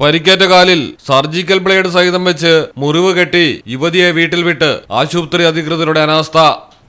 പരിക്കേറ്റ കാലിൽ surgical blade സഹിതം വെച്ച് മുറിവ് കെട്ടി യുവതിയെ വീട്ടിൽ വിട്ട് ആശുപത്രി അധികൃതരുടെ അനാസ്ഥ.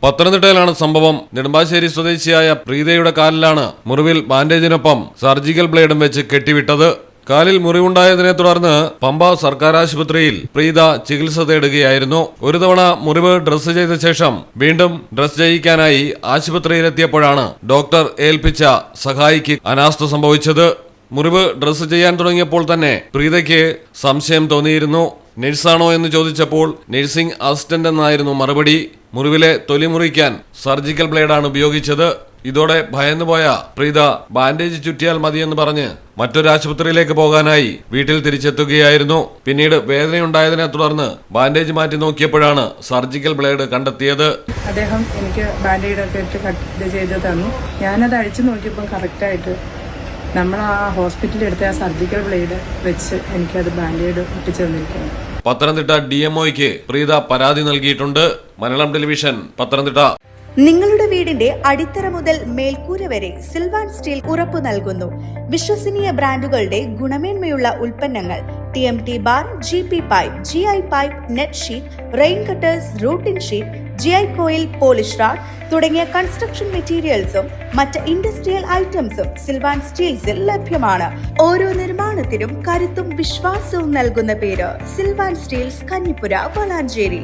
പത്തനംതിട്ടയിലാണ് സംഭവം. നെടുമ്പാശ്ശേരി സ്വദേശിയായ പ്രീതയുടെ കാലിലാണ് മുറിവിൽ ബാൻഡേജിനൊപ്പം സർജിക്കൽ ബ്ലേഡും വെച്ച് കെട്ടിവിട്ടത്. കാലിൽ മുറിവുണ്ടായതിനെ തുടർന്ന് പമ്പ സർക്കാർ ആശുപത്രിയിൽ പ്രീത ചികിത്സ തേടുകയായിരുന്നു. ഒരു തവണ മുറിവ് ഡ്രസ്സ് ചെയ്ത ശേഷം വീണ്ടും ഡ്രസ് ചെയ്യിക്കാനായി ആശുപത്രിയിലെത്തിയപ്പോഴാണ് ഡോക്ടർ ഏൽപ്പിച്ച സഹായിക്ക് അനാസ്ഥ സംഭവിച്ചത്. മുറിവ് ഡ്രസ്സ് ചെയ്യാൻ തുടങ്ങിയപ്പോൾ തന്നെ പ്രീതയ്ക്ക് സംശയം തോന്നിയിരുന്നു. നഴ്സാണോ? എന്ന് ചോദിച്ചപ്പോൾ നഴ്സിംഗ് അസിസ്റ്റന്റ് എന്നായിരുന്നു മറുപടി. മുറിവിലെ തൊലി മുറിക്കാൻ സർജിക്കൽ ബ്ലേഡാണ് ഉപയോഗിച്ചത്. ഇതോടെ ഭയന്നുപോയ പ്രീത ബാൻഡേജ് ചുറ്റിയാൽ മതിയെന്ന് പറഞ്ഞ് മറ്റൊരു ആശുപത്രിയിലേക്ക് പോകാനായി വീട്ടിൽ തിരിച്ചെത്തുകയായിരുന്നു. പിന്നീട് വേദനയുണ്ടായതിനെ തുടർന്ന് ബാൻഡേജ് മാറ്റി നോക്കിയപ്പോഴാണ് സർജിക്കൽ ബ്ലേഡ് കണ്ടെത്തിയത്. അദ്ദേഹം എനിക്ക് ബാൻഡേഡ് ഒക്കെ ഇട്ട് കട്ട് ചെയ്ത് തന്നു. ഞാനത് അഴിച്ചു നോക്കിയപ്പോൾ കറക്റ്റായിട്ട് നമ്മൾ ആ ഹോസ്പിറ്റലിൽ എടുത്ത ആ സർജിക്കൽ ബ്ലേഡ് വെച്ച് എനിക്കത് ബാൻഡേഡ് ഒട്ടിച്ചു തന്നിരിക്കുന്നു പത്തനംതിട്ട ഡി എംഒയ്ക്ക് പ്രീത പരാതി നൽകിയിട്ടുണ്ട്. മലയാളം ടെലിവിഷൻ പത്തനംതിട്ട. നിങ്ങളുടെ വീടിന്റെ അടിത്തറ മുതൽ മേൽക്കൂര വരെ സിൽവാൻ സ്റ്റീൽ ഉറപ്പു നൽകുന്നു. വിശ്വസനീയ ബ്രാൻഡുകളുടെ ഗുണമേന്മയുള്ള ഉൽപ്പന്നങ്ങൾ T M T bar G P pipe G I pipe net sheet rain gutters routine sheet G I coil polish rod തുടങ്ങിയ കൺസ്ട്രക്ഷൻ മെറ്റീരിയൽസും മറ്റ് ഇൻഡസ്ട്രിയൽ ഐറ്റംസും സിൽവാൻ സ്റ്റീൽസിൽ ലഭ്യമാണ്. ഓരോ നിർമ്മാണത്തിനും കരുത്തും വിശ്വാസവും നൽകുന്ന പേര് സിൽവാൻ സ്റ്റീൽസ് കഞ്ഞിപ്പുര വളാഞ്ചേരി.